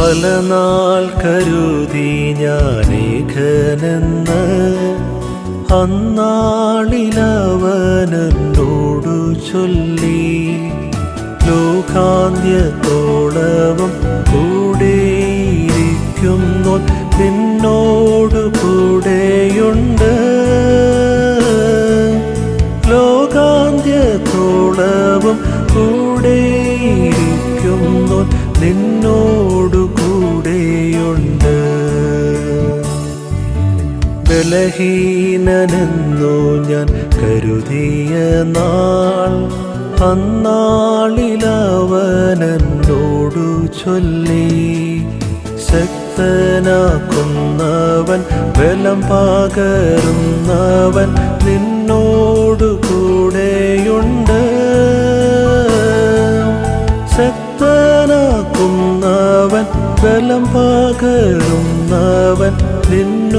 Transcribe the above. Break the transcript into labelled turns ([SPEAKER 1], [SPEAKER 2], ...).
[SPEAKER 1] പല നാൾ കരുതി ഞാനേഖനെന്ന് അന്നാളിലവനോടു ചൊല്ലി ലോകാന്ത്യത്തോളവും കൂടെയിരിക്കുന്നു. നിന്നോടു കൂടെയുണ്ട്. ലോകാന്ത്യത്തോളവും കൂടെയിരിക്കുന്നു. നിന്നോടു ബലഹീനനെന്നു ഞാൻ കരുതിയ നാൾ അന്നാളിലവനോടു ചൊല്ലി. ശക്തനാക്കുന്നവൻ ബലം പകരുന്നവൻ നിന്നോടു കൂടെയുണ്ട്. ശക്തനാക്കുന്നവൻ ബലം പകരുന്നവൻ നിന്നോടു